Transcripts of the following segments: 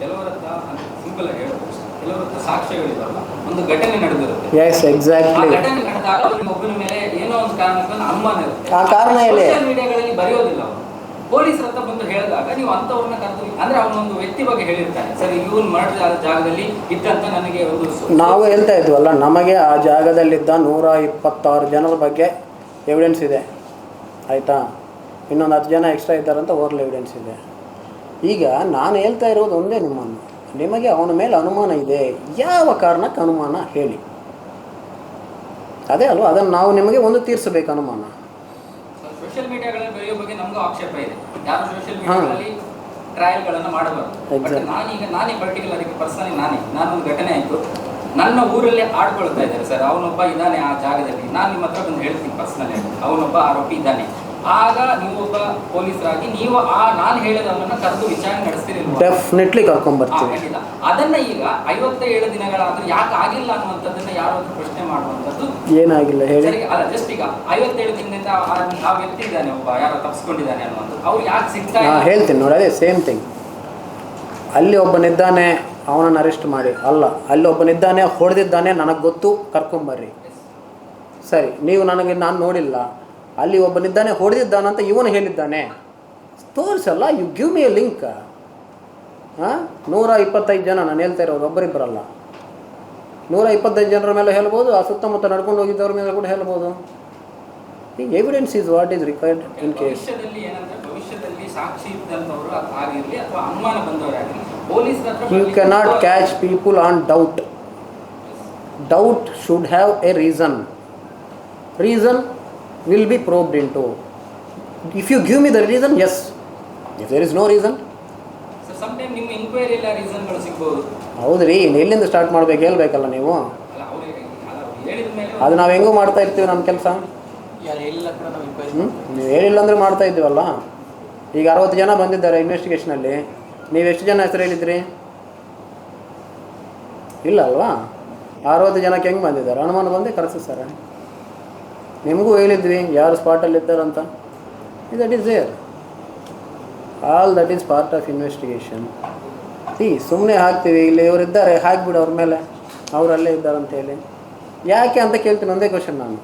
ಕೆಲವರ ಹತ್ರ ಸಿಂಪಲ್ ಆಗಿ ಹೇಳೋದು ಅಷ್ಟೇ. ಕೆಲವರ ಸಾಕ್ಷ್ಯಗಳಿದಾವಲ್ಲ ಒಂದು ಘಟನೆ ನಡೆದಿರುತ್ತೆ. ಎಸ್ ಎಕ್ಸಾಕ್ಟ್ಲಿ ಘಟನೆ ನಡೆದಾಗ ನಿಮ್ಮ ಒಬ್ಬನ ಮೇಲೆ ಏನೋ ಒಂದು ಕಾರಣಕ್ಕೆ ಅನುಮಾನ ಇರುತ್ತೆ. ಆ ಕಾರಣ ಹೇಳಿ. ಸೋಷಿಯಲ್ ಮೀಡಿಯಾಗಳಲ್ಲಿ ಬರೆಯೋದಿಲ್ಲ ಅವನು ಪೊಲೀಸರ ಹತ್ರ ಬಂದು ಹೇಳಿದಾಗ ನೀವು ಅಂತವ್ರನ್ನ ಕರೆದು ಅಂದ್ರೆ ಅವನೊಂದು ವ್ಯಕ್ತಿ ಬಗ್ಗೆ ಹೇಳಿರ್ತಾನೆ. ಸರಿ ಇವನ್ ಮಾಡಿದ ಜಾಗದಲ್ಲಿ ಇದ್ದಂತ ನನಗೆ ಒಂದು ನಾವು ಹೇಳ್ತಾ ಇದ್ವಲ್ಲ ನಮಗೆ ಆ ಜಾಗದಲ್ಲಿದ್ದ ನೂರ ಇಪ್ಪತ್ತಾರು ಜನರ ಬಗ್ಗೆ ಎವಿಡೆನ್ಸ್ ಇದೆ. ಆಯಿತಾ? ಇನ್ನೊಂದು ಹತ್ತು ಜನ ಎಕ್ಸ್ಟ್ರಾ ಇದ್ದಾರಂತ ಓರ್ಲ್ ಎವಿಡೆನ್ಸ್ ಇದೆ. ಈಗ ನಾನು ಹೇಳ್ತಾ ಇರೋದು ಒಂದೇ ನಿಮ್ಮನ್ನು. ನಿಮಗೆ ಅವನ ಮೇಲೆ ಅನುಮಾನ ಇದೆ. ಯಾವ ಕಾರಣಕ್ಕೆ ಅನುಮಾನ ಹೇಳಿ. ಅದೇ ಅಲ್ವಾ? ಅದನ್ನು ನಾವು ನಿಮಗೆ ಒಂದು ತೀರಿಸಬೇಕು ಅನುಮಾನ. ಘಟನೆ ಆಯ್ತು. ನನ್ನ ಊರಲ್ಲಿ ಆಡ್ಕೊಳ್ತಾ ಇದ್ದಾರೆ ಸರ್. ಅವನೊಬ್ಬ ಇದ್ದಾನೆ ಆ ಜಾಗದಲ್ಲಿ. ನಾನು ನಿಮ್ಮ ಹತ್ರ ಬಂದು ಹೇಳ್ತೀನಿ ಪರ್ಸನಲ್ ಅವನೊಬ್ಬ ಆರೋಪಿ ಇದ್ದಾನೆ. ಆಗ ನೀವೊಬ್ಬ ಪೊಲೀಸರಾಗಿ ನೀವು ಆ ನಾನು ಹೇಳಿದವನನ್ನ ಕರೆದು ವಿಚಾರಣೆ ನಡೆಸ್ತೀರಿ ಡೆಫಿನೆಟ್ಲಿ ಕರ್ಕೊಂಡ್ಬರ್ತೀವಿ ಅದನ್ನ ಈಗ ಐವತ್ತೇಳು ದಿನಗಳಾದ್ರೂ ಯಾಕೆ ಆಗಿಲ್ಲ ಅನ್ನುವಂಥದ್ದನ್ನ ಯಾರು ಪ್ರಶ್ನೆ ಮಾಡುವಂಥದ್ದು? ಏನಾಗಿಲ್ಲ ಹೇಳಿ. ಅಲ್ಲ ಜಸ್ಟ್ ಈಗ ಐವತ್ತೇಳು ದಿನದಿಂದ ಆ ವ್ಯಕ್ತಿ ಇದ್ದಾನೆ ಒಬ್ಬ ಯಾರು ತಪ್ಪಿಸ್ಕೊಂಡಿದ್ದಾನೆ ಅನ್ನೋದು ಅವ್ರು ಯಾಕೆ ಸಿಗ್ತಾ ಹೇಳ್ತೀನಿ ನೋಡಿ ಅದೇ ಸೇಮ್ ಥಿಂಗ್ ಅಲ್ಲಿ ಒಬ್ಬನಿದ್ದಾನೆ ಅವನನ್ನು ಅರೆಸ್ಟ್ ಮಾಡಿ. ಅಲ್ಲ ಅಲ್ಲಿ ಒಬ್ಬನಿದ್ದಾನೆ ಹೊಡೆದಿದ್ದಾನೆ ನನಗೆ ಗೊತ್ತು ಕರ್ಕೊಂಬರ್ರಿ ಸರಿ ನೀವು ನನಗೆ ನಾನು ನೋಡಿಲ್ಲ. ಅಲ್ಲಿ ಒಬ್ಬನಿದ್ದಾನೆ ಹೊಡೆದಿದ್ದಾನಂತ ಇವನು ಹೇಳಿದ್ದಾನೆ. ತೋರಿಸಲ್ಲ you give me a link ಹಾಂ? ನೂರ ಇಪ್ಪತ್ತೈದು ಜನ ನಾನು ಹೇಳ್ತಾ ಇರೋರು ಒಬ್ಬರಿಬ್ಬರಲ್ಲ. ನೂರ ಇಪ್ಪತ್ತೈದು ಜನರ ಮೇಲೆ ಹೇಳ್ಬೋದು ಆ ಸುತ್ತಮುತ್ತ ನಡ್ಕೊಂಡು ಹೋಗಿದ್ದವ್ರ ಮೇಲೆ ಕೂಡ ಹೇಳ್ಬೋದು. ಈ evidence is what is required in case you cannot ಭವಿಷ್ಯದಲ್ಲಿ ಸಾಕ್ಷಿ ಆನ್ ಡೌಟ್ ಡೌಟ್ ಅಥವಾ have a reason reason will be probed into. If you give me the reason, yes. If there is no reason, So sometime ನಿಮ್ಮ inquiry ಎಲ್ಲ ರೀಸನ್ಗಳು ಸಿಗ್ಬೋದು. ಹೌದ್ರಿ ಎಲ್ಲಿಂದ start ಮಾಡ್ಬೇಕು ಹೇಳ್ಬೇಕಲ್ಲ ನೀವು? ಅದು ನಾವು ಹೆಂಗೂ ಮಾಡ್ತಾ ಇರ್ತೀವಿ ನಮ್ಮ ಕೆಲಸ. ನೀವು ಹೇಳಿಲ್ಲ ಅಂದರೆ ಮಾಡ್ತಾ ಇದ್ದೀವಲ್ಲ? ಈಗ ಅರವತ್ತು ಜನ ಬಂದಿದ್ದಾರೆ ಇನ್ವೆಸ್ಟಿಗೇಷನಲ್ಲಿ ನೀವು ಎಷ್ಟು ಜನ ಹೆಸರು ಹೇಳಿದ್ರಿ? ಇಲ್ಲ ಅಲ್ವಾ? ಅರವತ್ತು ಜನಕ್ಕೆ ಹೆಂಗೆ ಬಂದಿದ್ದಾರೆ? ಅನುಮಾನ ಬಂದೇ ಕರೆಸಿ ಸರ್. ನಿಮಗೂ ಹೇಳಿದ್ವಿ ಯಾರು ಸ್ಪಾಟಲ್ಲಿ ಇದ್ದಾರಂತ? That is there all that is part of investigation ಈ ಸುಮ್ಮನೆ ಹಾಕ್ತೀವಿ, ಇಲ್ಲಿ ಇವರಿದ್ದಾರೆ ಹಾಕ್ಬಿಡು ಅವ್ರ ಮೇಲೆ. ಅವರಲ್ಲೇ ಇದ್ದಾರಂತ ಹೇಳಿ. ಯಾಕೆ ಅಂತ ಕೇಳ್ತೀನಿ, ಒಂದೇ ಕ್ವಶನ್ ನಾನು.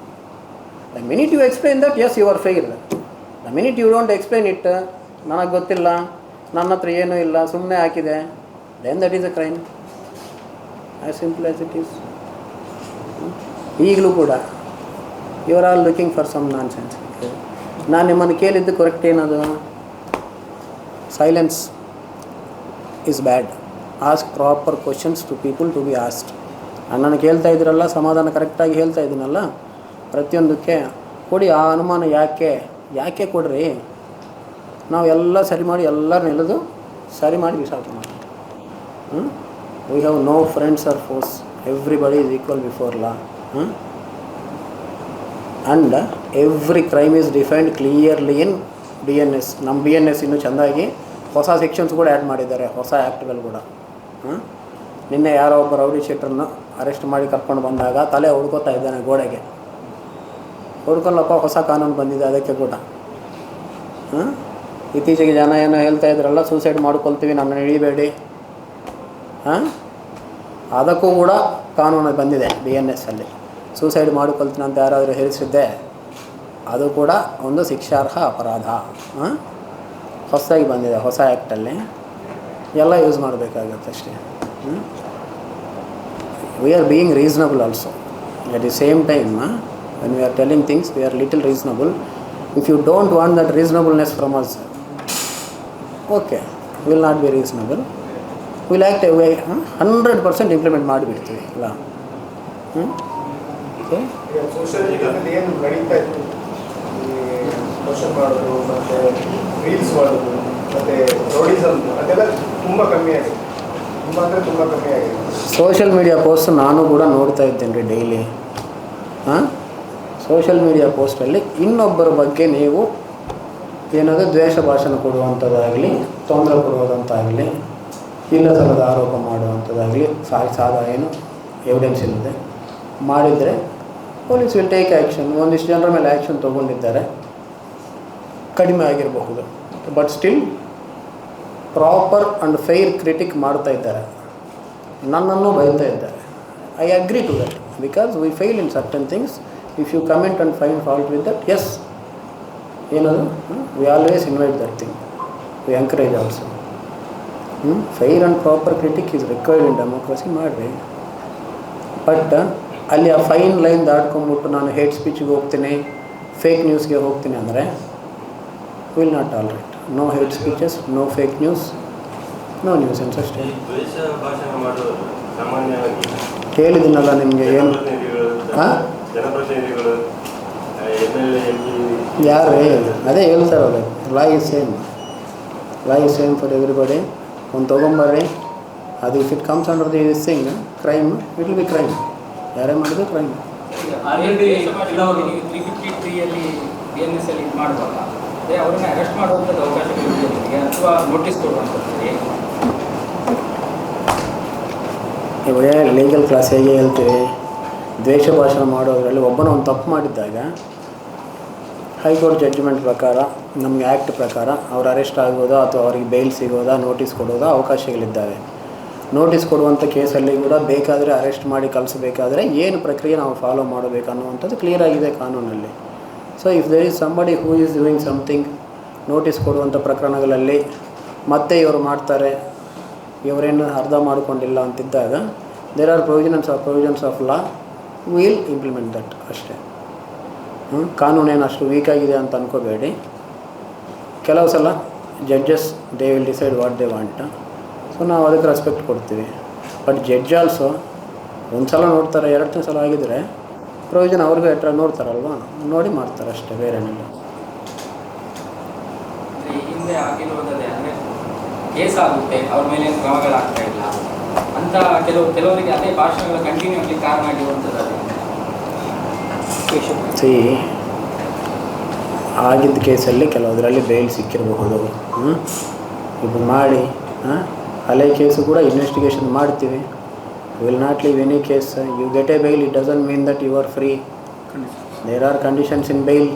The minute you explain that yes you are fail the minute you don't explain it ನನಗೆ ಗೊತ್ತಿಲ್ಲ, ನನ್ನ ಹತ್ರ ಏನೂ ಇಲ್ಲ ಸುಮ್ಮನೆ ಹಾಕಿದೆ then that is a crime as simple it is ಈಗಲೂ ಕೂಡ. You are looking for some nonsense ನಾನು ನಿಮ್ಮನ್ನು ಕೇಳಿದ್ದು ಕರೆಕ್ಟ್ ಏನದು? Silence is bad ask proper questions to people to be asked ನಾನು ಹೇಳ್ತಾ ಇದ್ದೀರಲ್ಲ ಸಮಾಧಾನ ಕರೆಕ್ಟಾಗಿ ಹೇಳ್ತಾ ಇದ್ದೀನಲ್ಲ, ಪ್ರತಿಯೊಂದಕ್ಕೆ ಕೊಡಿ, ಆ ಅನುಮಾನ ಯಾಕೆ? ಯಾಕೆ ಕೊಡ್ರಿ? ನಾವು ಎಲ್ಲ ಸರಿ ಮಾಡಿ ಎಲ್ಲರೂ ನೆಲೆದು ಸರಿ ಮಾಡಿ ಬಿಸಾಕು ಮಾಡಿ we have no friends or foes everybody is equal before law and every crime is defined clearly in B N S ನಮ್ಮ ಬಿ ಎನ್ ಎಸ್ ಇನ್ನೂ ಚೆಂದಾಗಿ ಹೊಸ ಸೆಕ್ಷನ್ಸ್ ಕೂಡ ಆ್ಯಡ್ ಮಾಡಿದ್ದಾರೆ, ಹೊಸ ಆ್ಯಕ್ಟ್ಗಳು ಕೂಡ. ಹ್ಞೂ ನಿನ್ನೆ ಯಾರೋ ಒಬ್ಬ ರೌಡಿ ಶೆಟ್ಟರನ್ನು ಅರೆಸ್ಟ್ ಮಾಡಿ ಕರ್ಕೊಂಡು ಬಂದಾಗ ತಲೆ ಹುಡ್ಕೋತಾ ಇದ್ದಾನೆ ಗೋಡೆಗೆ. ಹುಡ್ಕೊಳ್ಳಪ್ಪ ಹೊಸ ಕಾನೂನು ಬಂದಿದೆ ಅದಕ್ಕೆ ಕೂಡ. ಹಾಂ ಇತ್ತೀಚೆಗೆ ಜನ ಏನೋ ಹೇಳ್ತಾ ಇದ್ರಲ್ಲ ಸೂಸೈಡ್ ಮಾಡ್ಕೊಳ್ತೀವಿ ನನ್ನ ಇಳಿಬೇಡಿ. ಹಾಂ? ಅದಕ್ಕೂ ಕೂಡ ಕಾನೂನು ಬಂದಿದೆ ಬಿ ಎನ್ ಎಸ್ ಅಲ್ಲಿ. ಸೂಸೈಡ್ ಮಾಡಿಕೊಳ್ತೀನಿ ಅಂತ ಯಾರಾದರೂ ಹೇಳಿಸಿದ್ದೆ, ಅದು ಕೂಡ ಒಂದು ಶಿಕ್ಷಾರ್ಹ ಅಪರಾಧ. ಹಾಂ ಹೊಸದಾಗಿ ಬಂದಿದೆ, ಹೊಸ ಆ್ಯಕ್ಟಲ್ಲಿ ಎಲ್ಲ ಯೂಸ್ ಮಾಡಬೇಕಾಗುತ್ತೆ ಅಷ್ಟೇ. We are being reasonable also at the same time when we are telling things we are little reasonable if you don't want that reasonableness from us okay will not be reasonable will act hundred percent implement ಮಾಡಿಬಿಡ್ತೀವಿ, ಅಲ್ಲ? ಹ್ಞೂ social ಮೀಡಿಯಾದಲ್ಲಿ ಏನು ನಡೀತಾ ಇತ್ತು? ಈ question ಮಾಡೋದು ಮತ್ತೆ reels ಮಾಡೋದು ಮತ್ತೆ ರೋಡಿಸಮ್ ಅದೆಲ್ಲ ತುಂಬ ಕಮ್ಮಿ ಆಗಿದೆ. ತುಂಬ ಅಂದರೆ ತುಂಬ ಕಮ್ಮಿ ಆಗಿದೆ. ಸೋಷಿಯಲ್ ಮೀಡಿಯಾ ಪೋಸ್ಟ್ ನಾನು ಕೂಡ ನೋಡ್ತಾ ಇದ್ದೇನೆ ರೀ ಡೈಲಿ ಹಾಂ ಸೋಷಿಯಲ್ ಮೀಡಿಯಾ ಪೋಸ್ಟಲ್ಲಿ ಇನ್ನೊಬ್ಬರ ಬಗ್ಗೆ ನೀವು ಏನಾದರೂ ದ್ವೇಷ ಭಾಷಣ ಕೊಡುವಂಥದ್ದಾಗಲಿ ತೊಂದರೆ ಕೊಡುವುದಂತಾಗಲಿ ಇಲ್ಲ ಥರದ ಆರೋಪ ಮಾಡುವಂಥದ್ದಾಗಲಿ ಸಾಧ ಏನು ಎವಿಡೆನ್ಸ್ ಇಲ್ಲದೆ. ಮಾಡಿದರೆ ಪೊಲೀಸ್ ವಿಲ್ ಟೇಕ್ ಆ್ಯಕ್ಷನ್ ಒಂದಿಷ್ಟು ಜನರ ಮೇಲೆ ಆ್ಯಕ್ಷನ್ ತೊಗೊಂಡಿದ್ದಾರೆ. ಕಡಿಮೆ ಆಗಿರಬಹುದು. But still proper and fair critic ಮಾಡ್ತಾ ಇದ್ದಾರೆ. ನನ್ನನ್ನು ಬೈತಾ ಇದ್ದಾರೆ. I agree to that because we fail in certain things if you comment and fine fault with that yes ಏನದು? We always invite that thing we encourage also fair and proper critic is required in democracy ಮಾಡಿರಿ but ಅಲ್ಲಿ ಆ fine line ದಾಟ್ಕೊಂಡ್ಬಿಟ್ಟು ನಾನು hate ಸ್ಪೀಚ್ಗೆ ಹೋಗ್ತೀನಿ fake ನ್ಯೂಸ್ಗೆ ಹೋಗ್ತೀನಿ ಅಂದರೆ will not all right no hate speeches no fake news no news ಅನ್ಸ್ ಅಷ್ಟೇ ಹೇಳಿದ್ದೀನಲ್ಲ ನಿಮಗೆ ಏನು? ಹಾಂ ಯಾರು ಅದೇ ಹೇಳ್ತಾರಲ್ಲ law is same law is same for everybody ಒಂದು ತೊಗೊಂಬರ್ರಿ. ಅದು if it comes under the same crime it will be crime ಯಾರೇ ಮಾಡಿದ್ರು ಕ್ರೈಮ್ Already ಕೆಲವರು ನೀವು ತ್ರೀ ಫಿಫ್ಟಿ ತ್ರೀಯಲ್ಲಿ ಬಿ ಎನ್ ಎಸ್ ಅಲ್ಲಿ ಇದು ಮಾಡುವಾಗ ಅದೇ ಅವ್ರನ್ನ ಅರೆಸ್ಟ್ ಮಾಡುವಂಥದ್ದು ಅವಕಾಶಗಳು ಇದೆಯಾ ಅಥವಾ ನೋಟಿಸ್ ಕೊಡುವಂಥದ್ದು ಇವಾಗ ಲೀಗಲ್ ಕ್ಲಾಸ್ ಹೇಗೆ ಹೇಳ್ತೀವಿ ದ್ವೇಷ ಭಾಷಣ ಮಾಡೋದ್ರಲ್ಲಿ ಒಬ್ಬನ ಒಂದು ತಪ್ಪು ಮಾಡಿದ್ದಾಗ ಹೈಕೋರ್ಟ್ ಜಡ್ಜ್ಮೆಂಟ್ ಪ್ರಕಾರ ನಮಗೆ ಆ್ಯಕ್ಟ್ ಪ್ರಕಾರ ಅವ್ರು ಅರೆಸ್ಟ್ ಆಗೋದಾ ಅಥವಾ ಅವ್ರಿಗೆ ಬೇಲ್ ಸಿಗೋದಾ ನೋಟಿಸ್ ಕೊಡೋದಾ ಅವಕಾಶಗಳಿದ್ದಾವೆ. ನೋಟಿಸ್ ಕೊಡುವಂಥ ಕೇಸಲ್ಲಿ ಕೂಡ ಬೇಕಾದರೆ ಅರೆಸ್ಟ್ ಮಾಡಿ ಕಳಿಸಬೇಕಾದ್ರೆ ಏನು ಪ್ರಕ್ರಿಯೆ ನಾವು ಫಾಲೋ ಮಾಡಬೇಕು ಅನ್ನುವಂಥದ್ದು ಕ್ಲಿಯರ್ ಆಗಿದೆ ಕಾನೂನಲ್ಲಿ. So if there is somebody who is doing something notice ಕೊಡುವಂಥ ಪ್ರಕರಣಗಳಲ್ಲಿ ಮತ್ತೆ ಇವರು ಮಾಡ್ತಾರೆ, ಇವರೇನು ಅರ್ಧ ಮಾಡಿಕೊಂಡಿಲ್ಲ ಅಂತಿದ್ದಾಗ there are provisions of provisions of law will implement that ಅಷ್ಟೇ? ಕಾನೂನೇನು ಅಷ್ಟು ವೀಕ್ ಆಗಿದೆ ಅಂತ ಅನ್ಕೋಬೇಡಿ. ಕೆಲವು ಸಲ judges they will decide what they want so ನಾವು ಅದಕ್ಕೆ ರೆಸ್ಪೆಕ್ಟ್ ಕೊಡ್ತೀವಿ. ಬಟ್ ಜಡ್ಜ್ ಆಲ್ಸೋ ಒಂದು ಸಲ ನೋಡ್ತಾರೆ ಎರಡನೇ ಸಲ ಆಗಿದ್ರೆ ಪ್ರಯೋಜನ ಅವ್ರಿಗೂ ಎಟ್ರ ನೋಡ್ತಾರಲ್ವಾ? ನೋಡಿ ಮಾಡ್ತಾರೆ ಅಷ್ಟೇ ಬೇರೇನಿಲ್ಲ ಈ ಆಗಿದ್ದ ಕೇಸಲ್ಲಿ ಅಂದರೆ ಕೇಸ್ ಆಗುತ್ತೆ ಅವ್ರ ಮೇಲೆ ಏನು ಕ್ರಮಗಳಾಗ್ತಾ ಇಲ್ಲ. ಅಂತ ಕೆಲವು ಕೆಲವರಿಗೆ ಅದೇ ಭಾಷಣಗಳ ಕಂಟಿನ್ಯೂ ಆಗಲಿ ಕಾರಣ ಆಗಿರುವಂಥದ್ದು ಅದೇ ಸಿ ಆಗಿದ್ದ ಕೇಸಲ್ಲಿ ಕೆಲವುದರಲ್ಲಿ ಬೇಲ್ ಸಿಕ್ಕಿರಬಹುದು. ಹ್ಞೂ ಇದು ಮಾಡಿ ಹಾಂ? ಹಳೆ ಕೇಸು ಕೂಡ ಇನ್ವೆಸ್ಟಿಗೇಷನ್ ಮಾಡ್ತೀವಿ. Will not leave any case you get a bail it doesn't mean that you are free there are conditions in bail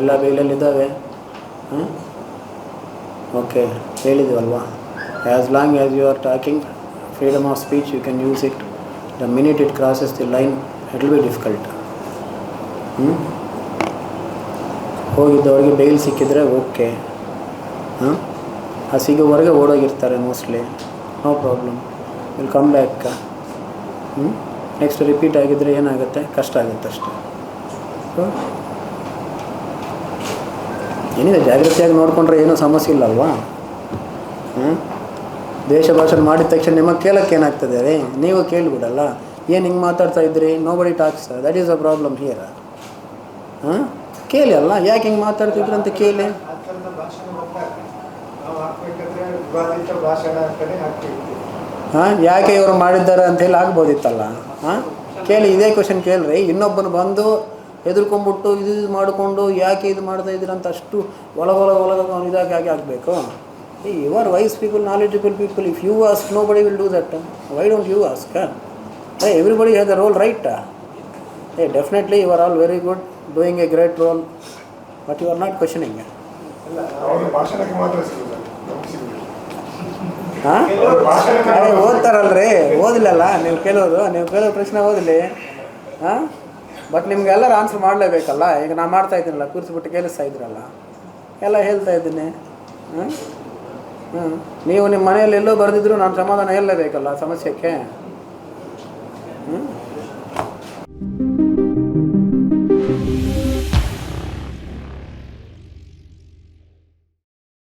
ಎಲ್ಲ ಬೈಲಲ್ಲಿದ್ದಾವೆ ಹಾಂ okay ಹೇಳಿದ್ವಲ್ವಾ? As long as you are talking freedom of speech you can use it the minute it crosses the line it be difficult ಹ್ಞೂ ಹೋಗಿದ್ದವ್ರಿಗೆ bail ಸಿಕ್ಕಿದ್ರೆ okay ಹಾಂ ಆ ಸಿಗೋವರೆಗೆ ಓಡೋಗಿರ್ತಾರೆ mostly no problem will come back ಹ್ಞೂ next repeat ಆಗಿದ್ದರೆ ಏನಾಗುತ್ತೆ? ಕಷ್ಟ ಆಗುತ್ತೆ ಅಷ್ಟೇ. ಏನಿದೆ? ಜಾಗ್ರತೆಯಾಗಿ ನೋಡಿಕೊಂಡ್ರೆ ಏನೂ ಸಮಸ್ಯೆ ಇಲ್ಲಲ್ವಾ? ಹ್ಞೂ ದೇಶ ಭಾಷಣ ಮಾಡಿದ ತಕ್ಷಣ ನಿಮಗೆ ಕೇಳಕ್ಕೆ ಏನಾಗ್ತದೆ ರೀ? ನೀವು ಕೇಳಿಬಿಡಲ್ಲ. ಏನು ಹಿಂಗೆ ಮಾತಾಡ್ತಾ ಇದ್ರಿ nobody talks that is a problem here ಹಾಂ ಕೇಳಿ ಅಲ್ಲ? ಯಾಕೆ ಹಿಂಗೆ ಮಾತಾಡ್ತಿದ್ರು ಅಂತ ಕೇಳಿ ಆ ಥರದ ಭಾಷಣ ಬರ್ತಾರೆ ನಾವು ಹಾಕ್ಬೇಕಾದ್ರೆ ವಿವಾದಿತ ಭಾಷಣ ಅಂತಲೇ ಹಾಕ್ತಿರ್ತೀವಿ ಹಾಂ ಯಾಕೆ ಇವರು ಮಾಡಿದ್ದಾರೆ ಅಂತ ಹೇಳಿ ಆಗ್ಬೋದಿತ್ತಲ್ಲ? ಹಾಂ? ಕೇಳಿ ಇದೇ ಕ್ವಶನ್ ಕೇಳ್ರಿ. ಇನ್ನೊಬ್ಬನು ಬಂದು ಹೆದರ್ಕೊಂಡ್ಬಿಟ್ಟು ಇದು ಇದು ಮಾಡಿಕೊಂಡು ಯಾಕೆ ಇದು ಮಾಡ್ತಾ ಇದ್ದೀರ ಅಂತ ಅಷ್ಟು ಒಳ ಒಳಗ ಒಳಗ ಇದಾಗಿ ಆಗಿ ಆಗಬೇಕು. You are wise people knowledgeable people if you ask nobody will do that why don't you ask ಏ everybody has a role right ಏ definitely you are all very good doing a great role but you are not questioning ಅಲ್ಲ ಅವ್ರ ಭಾಷಣಕ್ಕೆ ಮಾತ್ರ ಸಿಗುದು ನಮ್ಗೆ ಸಿಗುದಿಲ್ಲ. ಹಾಂ? ಓದ್ತಾರಲ್ರಿ ಓದಿಲ್ಲಲ್ಲ ನೀವು ಕೇಳೋದು, ನೀವು ಕೇಳೋ ಪ್ರಶ್ನೆ ಓದಲಿ, ಹಾಂ? ಬಟ್ ನಿಮ್ಗೆಲ್ಲರೂ ಆನ್ಸರ್ ಮಾಡಲೇಬೇಕಲ್ಲ, ಈಗ ನಾನು ಮಾಡ್ತಾ ಇದ್ದೀನಲ್ಲ ಕೂರಿಸ್ಬಿಟ್ಟು ಕೇಳಿಸ್ತಾ ಇದ್ರಲ್ಲ ಎಲ್ಲ ಹೇಳ್ತಾ ಇದ್ದೀನಿ, ಹಾಂ? ಹ್ಞೂ ನೀವು ನಿಮ್ಮ ಮನೆಯಲ್ಲಿ ಎಲ್ಲೋ ಬರೆದಿದ್ರು ನಾನು ಸಮಾಧಾನ ಹೇಳಲೇಬೇಕಲ್ಲ ಸಮಸ್ಯೆಗೆ?